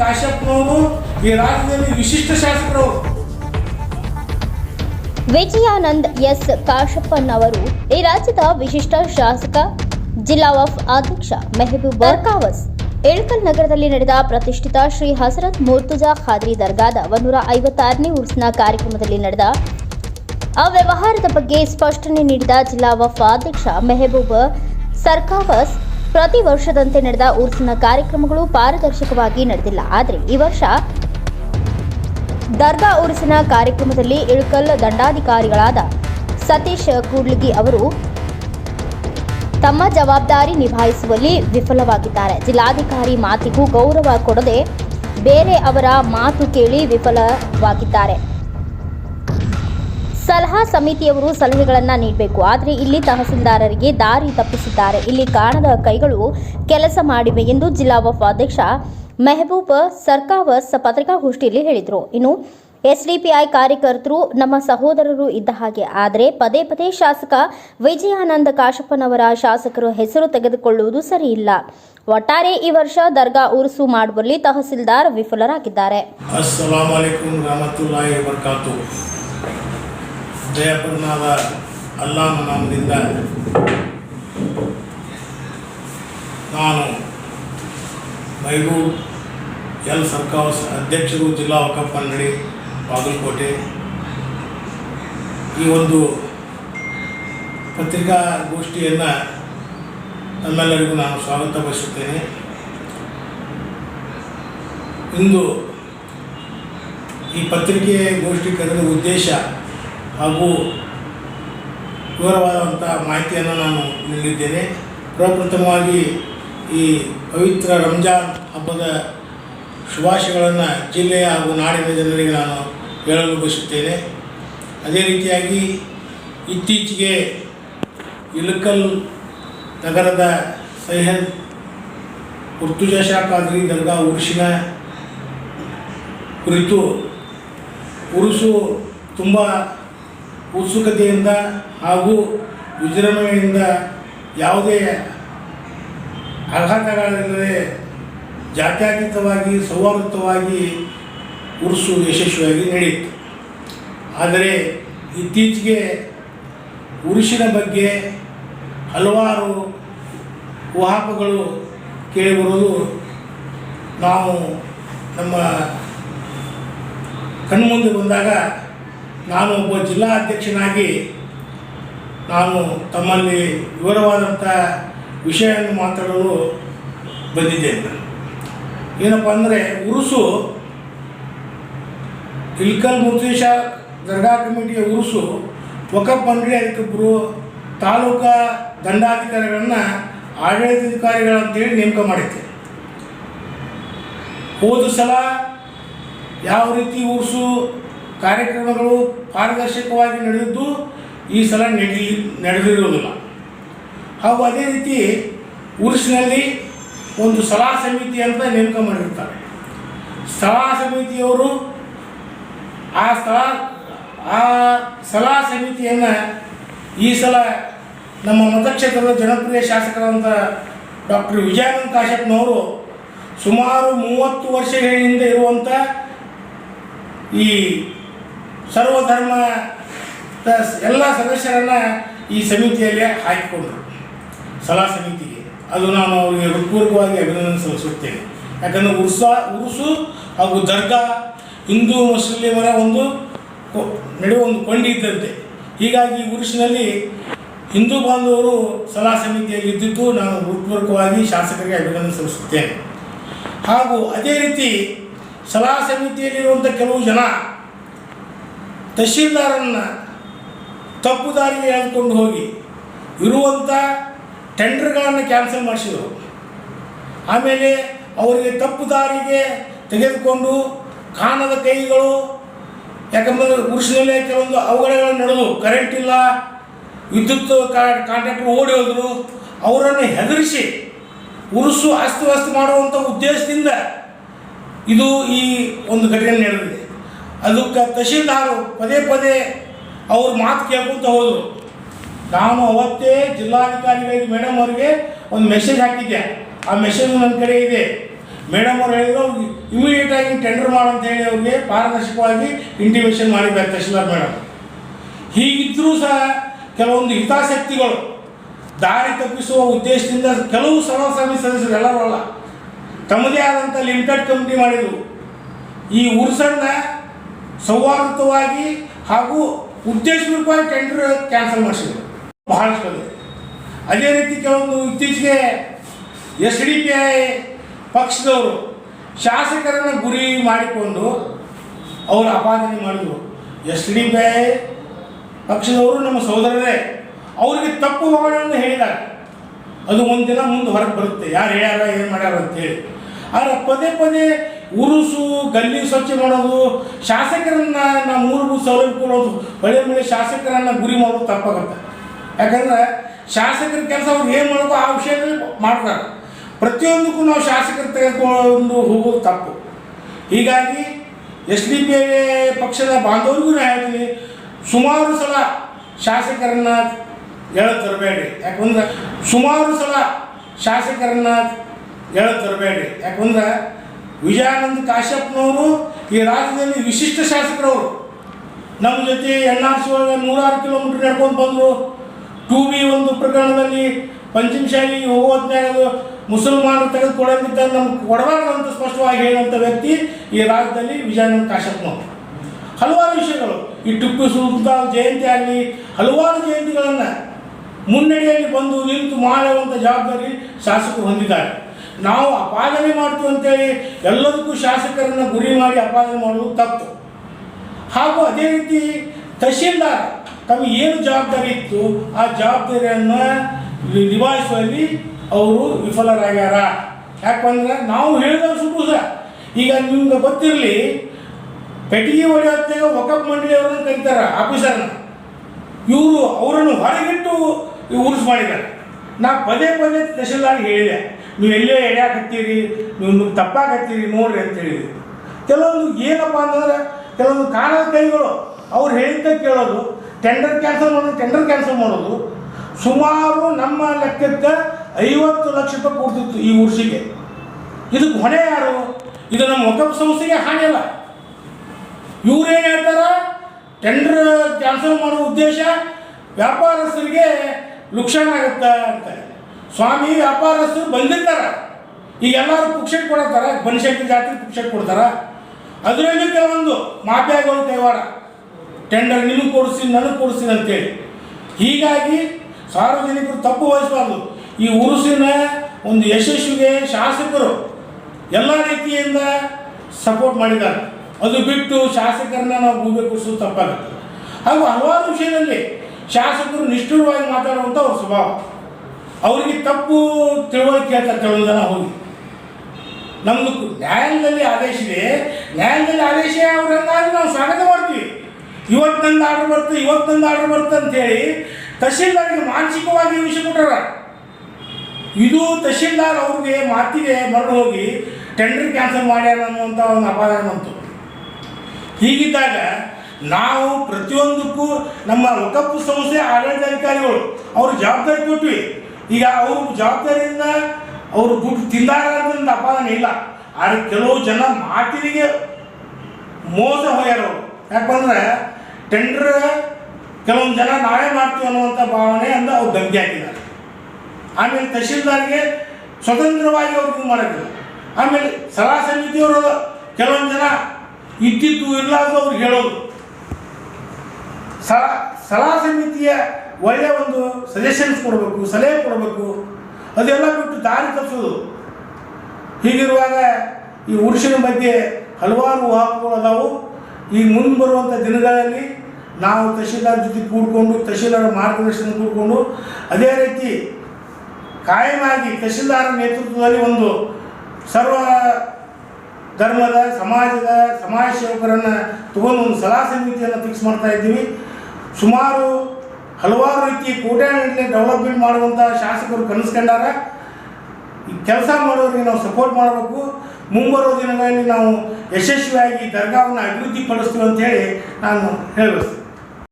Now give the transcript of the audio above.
ಕಾಶ್ಯಪ್ನವರು ಈ ರಾಜ್ಯದಲ್ಲಿ ವಿಶಿಷ್ಟ ಶಾಸಕರು. ವಿಜಯಾನಂದ್ ಎಸ್. ಕಾಶಪ್ಪನವರು ಈ ರಾಜ್ಯದ ವಿಶಿಷ್ಟ ಶಾಸಕ, ಜಿಲ್ಲಾ ವಫ್ ಅಧ್ಯಕ್ಷ ಮೆಹಬೂಬ್ ಬರ್ಕಾವಸ್ ಏಳ್ಕಲ್ ನಗರದಲ್ಲಿ ನಡೆದ ಪ್ರತಿಷ್ಠಿತ ಶ್ರೀ ಹಸರತ್ ಮುರ್ತುಜಾ ಖಾದ್ರಿ ದರ್ಗಾದ ಒಂದೂರ ಐವತ್ತಾರನೇ ಉರ್ಸ್ನ ಕಾರ್ಯಕ್ರಮದಲ್ಲಿ ನಡೆದ ಅವ್ಯವಹಾರದ ಬಗ್ಗೆ ಸ್ಪಷ್ಟನೆ ನೀಡಿದ ಜಿಲ್ಲಾ ವಫ್ ಅಧ್ಯಕ್ಷ ಮೆಹಬೂಬ್ ಸರ್ಕಾವಸ್ ಪ್ರತಿ ವರ್ಷದಂತೆ ನಡೆದ ಉರ್ಸ್ನ ಕಾರ್ಯಕ್ರಮಗಳು ಪಾರದರ್ಶಕವಾಗಿ ನಡೆದಿಲ್ಲ. ಆದರೆ ಈ ವರ್ಷ ದರ್ಗಾ ಉರ್ಸಿನ ಕಾರ್ಯಕ್ರಮದಲ್ಲಿ ಇಳಕಲ್ ದಂಡಾಧಿಕಾರಿಗಳಾದ ಸತೀಶ್ ಕೂಡ್ಲಿಗಿ ಅವರು ತಮ್ಮ ಜವಾಬ್ದಾರಿ ನಿಭಾಯಿಸುವಲ್ಲಿ ವಿಫಲವಾಗಿದ್ದಾರೆ. ಜಿಲ್ಲಾಧಿಕಾರಿ ಮಾತಿಗೂ ಗೌರವ ಕೊಡದೆ ಬೇರೆ ಅವರ ಮಾತು ಕೇಳಿ ವಿಫಲವಾಗಿದ್ದಾರೆ. ಸಲಹಾ ಸಮಿತಿಯವರು ಸಲಹೆಗಳನ್ನು ನೀಡಬೇಕು. ಆದರೆ ಇಲ್ಲಿ ತಹಸೀಲ್ದಾರರಿಗೆ ದಾರಿ ತಪ್ಪಿಸಿದ್ದಾರೆ. ಇಲ್ಲಿ ಕಾಣದ ಕೈಗಳು ಕೆಲಸ ಮಾಡಿವೆ ಎಂದು ಜಿಲ್ಲಾ ವಫ್ ಅಧ್ಯಕ್ಷ ಮೆಹಬೂಬ್ ಸರ್ಕಾವಸ್ ಪತ್ರಿಕಾಗೋಷ್ಠಿಯಲ್ಲಿ ಹೇಳಿದರು. ಇನ್ನು ಎಸ್ಡಿಪಿಐ ಕಾರ್ಯಕರ್ತರು ನಮ್ಮ ಸಹೋದರರು ಇದ್ದ ಹಾಗೆ. ಆದರೆ ಪದೇ ಪದೇ ಶಾಸಕ ವಿಜಯಾನಂದ ಕಾಶಪ್ಪನವರ ಶಾಸಕರು ಹೆಸರು ತೆಗೆದುಕೊಳ್ಳುವುದು ಸರಿಯಿಲ್ಲ. ಒಟ್ಟಾರೆ ಈ ವರ್ಷ ದರ್ಗಾ ಉರುಸು ಮಾಡುವಲ್ಲಿ ತಹಸೀಲ್ದಾರ್ ವಿಫಲರಾಗಿದ್ದಾರೆ. ದಯಾಪರನಾದ ಅಲ್ಲಾಹನ ನಾಮದಿಂದ ನಾನು ಮೈಗೂರು ಎಲ್ ಸರ್ಕಾಸ್ ಅಧ್ಯಕ್ಷರು ಜಿಲ್ಲಾ ವಕಫ್ ಮಂಡಳಿ, ಬಾಗಲಕೋಟೆ. ಈ ಒಂದು ಪತ್ರಿಕಾಗೋಷ್ಠಿಯನ್ನು ನಮ್ಮೆಲ್ಲರಿಗೂ ನಾನು ಸ್ವಾಗತ ಬಯಸುತ್ತೇನೆ. ಇಂದು ಈ ಪತ್ರಿಕೆ ಗೋಷ್ಠಿ ಕರೆದ ಉದ್ದೇಶ ಹಾಗೂ ವಿವರವಾದಂಥ ಮಾಹಿತಿಯನ್ನು ನಾನು ನೀಡಿದ್ದೇನೆ. ಪ್ರಪ್ರಥಮವಾಗಿ ಈ ಪವಿತ್ರ ರಂಜಾನ್ ಹಬ್ಬದ ಶುಭಾಶಯಗಳನ್ನು ಜಿಲ್ಲೆಯ ಹಾಗೂ ನಾಡಿನ ಜನರಿಗೆ ನಾನು ಹೇಳಲು ಬಯಸುತ್ತೇನೆ. ಅದೇ ರೀತಿಯಾಗಿ ಇತ್ತೀಚೆಗೆ ಇಲಕಲ್ ನಗರದ ಸೈಯದ್ ಋತುಜಶಾ ಖಾದ್ರಿ ದರ್ಗಾ ಉರುಸಿನ ಕುರಿತು ಉರುಸು ತುಂಬ ಉತ್ಸುಕತೆಯಿಂದ ಹಾಗೂ ವಿಜೃಂಭಣೆಯಿಂದ ಯಾವುದೇ ಆಘಾತಗಳಿಲ್ಲದೆ ಜಾತ್ಯತೀತವಾಗಿ ಸೌಹಾರ್ದವಾಗಿ ಉರುಸು ಯಶಸ್ವಿಯಾಗಿ ನಡೆಯಿತು. ಆದರೆ ಇತ್ತೀಚೆಗೆ ಉರುಸಿನ ಬಗ್ಗೆ ಹಲವಾರು ಊಹಾಪಗಳು ಕೇಳಿಬರುವುದು ನಾವು ನಮ್ಮ ಕಣ್ಮುಂದೆ ಬಂದಾಗ ನಾನು ಒಬ್ಬ ಜಿಲ್ಲಾ ಅಧ್ಯಕ್ಷನಾಗಿ ನಾನು ತಮ್ಮಲ್ಲಿ ವಿವರವಾದಂಥ ವಿಷಯವನ್ನು ಮಾತಾಡಲು ಬಂದಿದ್ದೇನೆ. ಏನಪ್ಪ ಅಂದರೆ ಉರುಸು, ಇಲ್ಕಲ್ ಮುರ್ತೀಶ ದರ್ಗಾ ಕಮಿಟಿಯ ಉರುಸು ಒಕಪ್ ಮಂಡಳಿ ಅದಕ್ಕೊಬ್ಬರು ತಾಲೂಕಾ ದಂಡಾಧಿಕಾರಿಗಳನ್ನು ಆಡಳಿತಾಧಿಕಾರಿಗಳಂತೇಳಿ ನೇಮಕ ಮಾಡಿದ್ದೆ. ಹೋದ ಸಲ ಯಾವ ರೀತಿ ಉರ್ಸು ಕಾರ್ಯಕ್ರಮಗಳು ಪಾರದರ್ಶಕವಾಗಿ ನಡೆದಿದ್ದು ಈ ಸಲ ನಡಿ ನಡೆದಿರುವುದಿಲ್ಲ. ಹಾಗೂ ಅದೇ ರೀತಿ ಉರ್ಸಿನಲ್ಲಿ ಒಂದು ಸಲಹಾ ಸಮಿತಿ ಅಂತ ನೇಮಕ ಮಾಡಿರ್ತಾರೆ. ಸಲಹಾ ಸಮಿತಿಯವರು ಆ ಸ್ಥಳ ಆ ಸಲಹಾ ಸಮಿತಿಯನ್ನು ಈ ಸಲ ನಮ್ಮ ಮತಕ್ಷೇತ್ರದ ಜನಪ್ರಿಯ ಶಾಸಕರಾದಂಥ ಡಾಕ್ಟರ್ ವಿಜಯಾನಂದ ಕಾಶ್ಯಪ್ನವರು ಸುಮಾರು ಮೂವತ್ತು ವರ್ಷಗಳ ಹಿಂದೆ ಇರುವಂಥ ಈ ಸರ್ವಧರ್ಮ ಎಲ್ಲ ಸದಸ್ಯರನ್ನು ಈ ಸಮಿತಿಯಲ್ಲಿ ಹಾಕಿಕೊಂಡರು. ಸಲಹಾ ಸಮಿತಿಗೆ. ಅದು ನಾನು ಅವರಿಗೆ ಹೃತ್ಪೂರ್ವಕವಾಗಿ ಅಭಿನಂದನೆ ಸಲ್ಲಿಸುತ್ತೇನೆ. ಯಾಕಂದರೆ ಉರ್ಸಾ, ಉರುಸು ಹಾಗೂ ದರ್ಗಾ ಹಿಂದೂ ಮುಸ್ಲಿಮರ ಒಂದು ನಡುವೆ ಒಂದು ಕೊಂಡಿ ಇದ್ದಂತೆ ಹೀಗಾಗಿ ಉರುಸಿನಲ್ಲಿ ಹಿಂದೂ ಬಾಂಧವರು ಸಲಹಾ ಸಮಿತಿಯಲ್ಲಿ ಇದ್ದಿದ್ದು ನಾನು ಹೃತ್ಪೂರ್ವಕವಾಗಿ ಶಾಸಕರಿಗೆ ಅಭಿನಂದನೆ ಸಲ್ಲಿಸುತ್ತೇನೆ. ಹಾಗೂ ಅದೇ ರೀತಿ ಸಲಹಾ ಸಮಿತಿಯಲ್ಲಿರುವಂಥ ಕೆಲವು ಜನ ತಹಶೀಲ್ದಾರನ್ನು ತಪ್ಪು ದಾರಿಗೆ ಎಳೆದುಕೊಂಡು ಹೋಗಿ ಇರುವಂಥ ಟೆಂಡರ್ಗಳನ್ನು ಕ್ಯಾನ್ಸಲ್ ಮಾಡಿಸಿದರು. ಆಮೇಲೆ ಅವರಿಗೆ ತಪ್ಪು ದಾರಿಗೆ ತೆಗೆದುಕೊಂಡು ಕಾಣದ ಕೈಗಳು, ಯಾಕಂದರೆ ಕೃಷಿಯಲ್ಲೇ ಕೆಲವೊಂದು ಅವಘಡಗಳು ನಡೆದು ಕರೆಂಟ್ ಇಲ್ಲ, ವಿದ್ಯುತ್ ಕಾಂಟ್ರಾಕ್ಟ್ರು ಓಡಿ ಹೋದರು, ಅವರನ್ನು ಹೆದರಿಸಿ ಉರುಸು ಅಸ್ತವ್ಯಸ್ತ ಮಾಡುವಂಥ ಉದ್ದೇಶದಿಂದ ಇದು ಈ ಒಂದು ಘಟನೆ ನಡೆದಿದೆ. ಅದಕ್ಕೆ ತಹಶೀಲ್ದಾರು ಪದೇ ಪದೇ ಅವ್ರ ಮಾತು ಕೇಳ್ಕೊಂತ ಹೋದರು. ನಾನು ಅವತ್ತೇ ಜಿಲ್ಲಾಧಿಕಾರಿಗಳಿಗೆ ಮೇಡಮ್ ಅವರಿಗೆ ಒಂದು ಮೆಸೇಜ್ ಹಾಕಿದ್ದೆ. ಆ ಮೆಸೇಜ್ ನನ್ನ ಕಡೆ ಇದೆ. ಮೇಡಮ್ ಅವ್ರು ಹೇಳಿದ್ರು ಅವ್ರಿಗೆ ಇಮಿಡಿಯೇಟ್ ಆಗಿ ಟೆಂಡರ್ ಮಾಡು ಅಂತ ಹೇಳಿ ಅವ್ರಿಗೆ ಪಾರದರ್ಶಕವಾಗಿ ಇಂಟಿಮೇಷನ್ ಮಾಡಿದ್ದಾರೆ ತಹಶೀಲ್ದಾರ್ ಮೇಡಮ್ ಹೀಗಿದ್ದರೂ ಸಹ ಕೆಲವೊಂದು ಹಿತಾಸಕ್ತಿಗಳು ದಾರಿ ತಪ್ಪಿಸುವ ಉದ್ದೇಶದಿಂದ ಕೆಲವು ಸಮಿತಿ ಸದಸ್ಯರು ಎಲ್ಲರೂ ಅಲ್ಲ, ತಮ್ಮದೇ ಆದಂಥ ಲಿಮಿಟೆಡ್ ಕಂಪ್ನಿ ಮಾಡಿದರು. ಈ ಉರ್ಸನ್ನ ಸೌಹಾರ್ದವಾಗಿ ಹಾಗೂ ಉದ್ದೇಶಪೂರ್ವಕವಾಗಿ ಟೆಂಡರ್ ಕ್ಯಾನ್ಸಲ್ ಮಾಡಿಸಿದ್ರು. ಬಹಳಷ್ಟು. ಅದೇ ರೀತಿ ಕೆಲವೊಂದು ಇತ್ತೀಚೆಗೆ ಎಸ್ ಡಿ ಪಿ ಐ ಪಕ್ಷದವರು ಶಾಸಕರನ್ನು ಗುರಿ ಮಾಡಿಕೊಂಡು ಅವರು ಅಪಾದನೆ ಮಾಡಿದರು. ಎಸ್ ಡಿ ಪಿ ಐ ಪಕ್ಷದವರು ನಮ್ಮ ಸಹೋದರರೇ, ಅವರಿಗೆ ತಪ್ಪು ಭಾವನೆಯನ್ನು ಹೇಳಿದ್ದಾರೆ. ಅದು ಒಂದಿನ ಮುಂದೆ ಹೊರಗೆ ಬರುತ್ತೆ. ಯಾರು ಹೇಳ್ಯಾರ, ಏನು ಮಾಡ್ಯಾರ ಅಂತೇಳಿ. ಆದರೆ ಪದೇ ಪದೇ ಉರುಸು, ಗಲ್ಲಿ ಸ್ವಚ್ಛ ಮಾಡೋದು, ಶಾಸಕರನ್ನ ನಾವು ಮೂರು ಸೌಲಭ್ಯ ಕೊಡೋದು ಒಳ್ಳೆ ಮೇಲೆ ಶಾಸಕರನ್ನ ಗುರಿ ಮಾಡೋದು ತಪ್ಪಾಗುತ್ತೆ. ಯಾಕಂದ್ರೆ ಶಾಸಕರ ಕೆಲಸ ಅವ್ರು ಏನು ಮಾಡೋದು ಆ ವಿಷಯದಲ್ಲಿ ಮಾಡ್ತಾರೆ. ಪ್ರತಿಯೊಂದಕ್ಕೂ ನಾವು ಶಾಸಕರು ತೆಗೆದುಕೊಂಡು ಹೋಗೋದು ತಪ್ಪು. ಹೀಗಾಗಿ ಎಸ್ ಡಿ ಪಿ ಪಕ್ಷದ ಬಾಂಧವರಿಗೂ ಹೇಳ್ತೀನಿ, ಸುಮಾರು ಸಲ ಶಾಸಕರನ್ನ ಹೇಳಕ್ಕೆ ತರಬೇಡಿ. ಯಾಕಂದ್ರೆ ಸುಮಾರು ಸಲ ಶಾಸಕರನ್ನ ಹೇಳಕ್ಕೆ ತರಬೇಡಿ. ಯಾಕಂದ್ರೆ ವಿಜಯಾನಂದ ಕಾಶ್ಯಪ್ನವರು ಈ ರಾಜ್ಯದಲ್ಲಿ ವಿಶಿಷ್ಟ ಶಾಸಕರವರು. ನಮ್ಮ ಜೊತೆ ಎನ್ ಆರ್ ಸಿ ಒಳಗೆ ನೂರಾರು ಕಿಲೋಮೀಟರ್ ನಡ್ಕೊಂಡು ಬಂದರು. ಟೂ ಬಿ ಒಂದು ಪ್ರಕರಣದಲ್ಲಿ ಪಂಚಮಶಾಲಿ ಹೋಗೋ ಹೊತ್ನ್ಯಾಗ ಅದು ಮುಸಲ್ಮಾನರು ತೆಗೆದುಕೊಳ್ಳೋದಿದ್ದ ನಮ್ಗೆ ಕೊಡಬಾರ್ದು ಅಂತ ಸ್ಪಷ್ಟವಾಗಿ ಹೇಳುವಂಥ ವ್ಯಕ್ತಿ ಈ ರಾಜ್ಯದಲ್ಲಿ ವಿಜಯಾನಂದ ಕಾಶ್ಯಪ್ನವರು. ಹಲವಾರು ವಿಷಯಗಳು. ಈ ಟಿಪ್ಪು ಸುಲ್ತಾನ್ ಜಯಂತಿ ಆಗಲಿ, ಹಲವಾರು ಜಯಂತಿಗಳನ್ನು ಮುನ್ನಡೆಯಲ್ಲಿ ಬಂದು ನಿಂತು ಮಾಡುವಂಥ ಜವಾಬ್ದಾರಿ ಶಾಸಕರು ಹೊಂದಿದ್ದಾರೆ. ನಾವು ಅಪಾದನೆ ಮಾಡ್ತೀವಿ ಅಂತೇಳಿ ಎಲ್ಲದಕ್ಕೂ ಶಾಸಕರನ್ನು ಗುರಿ ಮಾಡಿ ಅಪಾದನೆ ಮಾಡುವುದು ತಪ್ಪು. ಹಾಗೂ ಅದೇ ರೀತಿ ತಹಶೀಲ್ದಾರ್ ತಮಗೆ ಏನು ಜವಾಬ್ದಾರಿ ಇತ್ತು, ಆ ಜವಾಬ್ದಾರಿಯನ್ನು ನಿಭಾಯಿಸುವಲ್ಲಿ ಅವರು ವಿಫಲರಾಗ್ಯಾರ. ಯಾಕಂದ್ರೆ ನಾವು ಹೇಳಿದವರು ಸುಟ್ಟು ಸರ್ ಈಗ ನಿಮ್ಗೆ ಗೊತ್ತಿರಲಿ, ಪೆಟ್ಟಿಗೆ ಹೊಡೆಯೋತ್ತಾಗ ಮಂಡಳಿ ಅವರನ್ನು ಕರೀತಾರೆ ಆಫೀಸರ್ನ. ಇವರು ಅವರನ್ನು ಹೊರಗಿಟ್ಟು ಉರುಸು ಮಾಡಿದ್ದಾರೆ. ನಾ ಪದೇ ಪದೇ ತಹಶೀಲ್ದಾರ್ ಹೇಳಿದೆ. ನೀವು ಎಲ್ಲೇ ಎಡ್ಯಾಕತ್ತೀರಿ ನೀವು ತಪ್ಪಾಕತ್ತೀರಿ ನೋಡ್ರಿ ಅಂತ ಹೇಳಿದ್ವಿ ಕೆಲವೊಂದು ಏನಪ್ಪ ಅಂತಂದ್ರೆ, ಕೆಲವೊಂದು ಕಾಣದ ಕೈಗಳು ಅವ್ರು ಹೇಳಿದ್ದ ಕೇಳೋದು ಟೆಂಡರ್ ಕ್ಯಾನ್ಸಲ್ ಮಾಡೋದು ಟೆಂಡರ್ ಕ್ಯಾನ್ಸಲ್ ಮಾಡೋದು, ಸುಮಾರು ನಮ್ಮ ಲೆಕ್ಕಕ್ಕೆ ಐವತ್ತು ಲಕ್ಷ ರೂಪಾಯಿ ಕೊಡ್ತಿತ್ತು ಈ ಊರ್ಸಿಗೆ. ಇದಕ್ಕೆ ಹೊಣೆ ಯಾರು? ಇದು ನಮ್ಮ ಒಕ್ಕಪ್ಪ ಸಂಸ್ಥೆಗೆ ಹಾನಿ ಅಲ್ಲ. ಇವ್ರೇನು ಹೇಳ್ತಾರ? ಟೆಂಡರ್ ಕ್ಯಾನ್ಸಲ್ ಮಾಡೋ ಉದ್ದೇಶ ವ್ಯಾಪಾರಸ್ಥರಿಗೆ ಲುಕ್ಷಾನ್ ಆಗುತ್ತೆ ಅಂತ. ಸ್ವಾಮಿ ವ್ಯಾಪಾರಸ್ಥರು ಬಂದಿರ್ತಾರೆ. ಈಗ ಎಲ್ಲರೂ ಪುಕ್ಷಟ್ ಕೊಡತ್ತಾರ ಬನಶಂಕರಿ ಜಾತ್ರೆ ಪುಕ್ಷಟ್ ಕೊಡ್ತಾರ. ಅದರಲ್ಲಿ ಕೆಲವೊಂದು ಮಾಫಿಯಾಗಳು ಕೈವಾಡ ಟೆಂಡರ್ ನಿಮಗೆ ಕೊಡಿಸಿ ನನಗೆ ಕೊಡಿಸಿ ಅಂತೇಳಿ. ಹೀಗಾಗಿ ಸಾರ್ವಜನಿಕರು ತಪ್ಪು ವಹಿಸಬಾರ್ದು. ಈ ಉರುಸಿನ ಒಂದು ಯಶಸ್ವಿಗೆ ಶಾಸಕರು ಎಲ್ಲ ರೀತಿಯಿಂದ ಸಪೋರ್ಟ್ ಮಾಡಿದ್ದಾರೆ. ಅದು ಬಿಟ್ಟು ಶಾಸಕರನ್ನ ನಾವು ಗೂಬೆ ಕೂರಿಸೋದು ತಪ್ಪಾಗುತ್ತೆ. ಹಾಗೂ ಹಲವಾರು ವಿಷಯದಲ್ಲಿ ಶಾಸಕರು ನಿಷ್ಠುರವಾಗಿ ಮಾತಾಡುವಂಥ ಅವ್ರ ಸ್ವಭಾವ. ಅವರಿಗೆ ತಪ್ಪು ತಿಳುವಳಿಕೆ ಅಂತ ಜನ ಹೋಗಿ ನಮ್ಮದು ನ್ಯಾಯಾಲಯದಲ್ಲಿ ಆದೇಶ ಇದೆ. ನ್ಯಾಯಾಲಯದಲ್ಲಿ ಆದೇಶ ಅವ್ರಂಗಾಗಿ ನಾವು ಸ್ವಾಗತ ಮಾಡ್ತೀವಿ. ಇವತ್ತು ನಂದು ಆರ್ಡರ್ ಬರ್ತದೆ ಇವತ್ತು ನಂದು ಆರ್ಡರ್ ಬರ್ತದೆ ಅಂತೇಳಿ ತಹಶೀಲ್ದಾರ್ಗೆ ಮಾನಸಿಕವಾಗಿ ವಿಷಯ ಕೊಟ್ಟಾರ ಇದು ತಹಶೀಲ್ದಾರ್ ಅವ್ರಿಗೆ ಮಾತಿಗೆ ಮರಳು ಹೋಗಿ ಟೆಂಡರ್ ಕ್ಯಾನ್ಸಲ್ ಮಾಡ್ಯಾರ ಅನ್ನುವಂಥ ಒಂದು ಅಪಾಯ ಬಂತು. ಹೀಗಿದ್ದಾಗ ನಾವು ಪ್ರತಿಯೊಂದಕ್ಕೂ ನಮ್ಮ ವಕಫ್ ಸಂಸ್ಥೆ ಆಡಳಿತಾಧಿಕಾರಿಗಳು, ಅವ್ರ ಜವಾಬ್ದಾರಿ ಕೊಟ್ವಿ. ಈಗ ಅವರು ಜವಾಬ್ದಾರಿಯಿಂದ ಅವರು ದುಡ್ಡು ಅಂತ ಅಪಾದನೆ ಇಲ್ಲ. ಆದರೆ ಕೆಲವು ಜನ ಮಾತಿಗೆ ಮೋಸ ಹೋಗ್ಯಾರ ಯಾಕಂದ್ರೆ ಟೆಂಡರ್ ಕೆಲವೊಂದು ಜನ ನಾವೇ ಮಾಡ್ತೀವಿ ಅನ್ನುವಂಥ ಭಾವನೆ ಅಂತ ಅವ್ರು ಧಮಕಿ ಹಾಕಿದ್ದಾರೆ. ಆಮೇಲೆ ತಹಶೀಲ್ದಾರ್ಗೆ ಸ್ವತಂತ್ರವಾಗಿ ಅವ್ರು ಇದು ಆಮೇಲೆ ಸಲಹಾ ಸಮಿತಿಯವರು ಕೆಲವೊಂದು ಜನ ಇದ್ದಿದ್ದು ಇಲ್ಲ ಅಂತ ಅವ್ರು ಹೇಳೋದು. ಸಲಹಾ ಸಲಹಾ ಸಮಿತಿಯ ಒಳ್ಳೆಯ ಒಂದು ಸಜೆಷನ್ಸ್ ಕೊಡಬೇಕು, ಸಲಹೆ ಕೊಡಬೇಕು. ಅದೆಲ್ಲ ಬಿಟ್ಟು ದಾರಿ ತಪ್ಪಿಸೋದು. ಹೀಗಿರುವಾಗ ಈ ಉರುಷಿನ ಬಗ್ಗೆ ಹಲವಾರು ವಾಹಕಗಳು ಅದಾವು. ಈ ಮುಂದೆ ಬರುವಂಥ ದಿನಗಳಲ್ಲಿ ನಾವು ತಹಶೀಲ್ದಾರ್ ಜೊತೆ ಕೂಡ್ಕೊಂಡು, ತಹಶೀಲ್ದಾರ್ ಮಾರ್ಗದರ್ಶನ ಕೂಡ್ಕೊಂಡು, ಅದೇ ರೀತಿ ಕಾಯಮಾಗಿ ತಹಶೀಲ್ದಾರ್ ನೇತೃತ್ವದಲ್ಲಿ ಒಂದು ಸರ್ವ ಧರ್ಮದ, ಸಮಾಜದ, ಸಮಾಜ ಸೇವಕರನ್ನು ತಗೊಂಡು ಒಂದು ಸಲಹಾ ಸಮಿತಿಯನ್ನು ಫಿಕ್ಸ್ ಮಾಡ್ತಾ ಇದ್ದೀವಿ. ಸುಮಾರು ಹಲವಾರು ರೀತಿ ಕೋಟ್ಯಾಗಟ್ಟಲೆ ಡೆವಲಪ್ಮೆಂಟ್ ಮಾಡುವಂಥ ಶಾಸಕರು ಕನಸ್ಕೊಂಡಾರ ಈ ಕೆಲಸ ಮಾಡೋರಿಗೆ ನಾವು ಸಪೋರ್ಟ್ ಮಾಡಬೇಕು. ಮುಂಬರುವ ದಿನಗಳಲ್ಲಿ ನಾವು ಯಶಸ್ವಿಯಾಗಿ ದರ್ಗಾವನ್ನು ಅಭಿವೃದ್ಧಿ ಅಂತ ಹೇಳಿ ನಾನು ಹೇಳಬಯಸ್ತೀನಿ.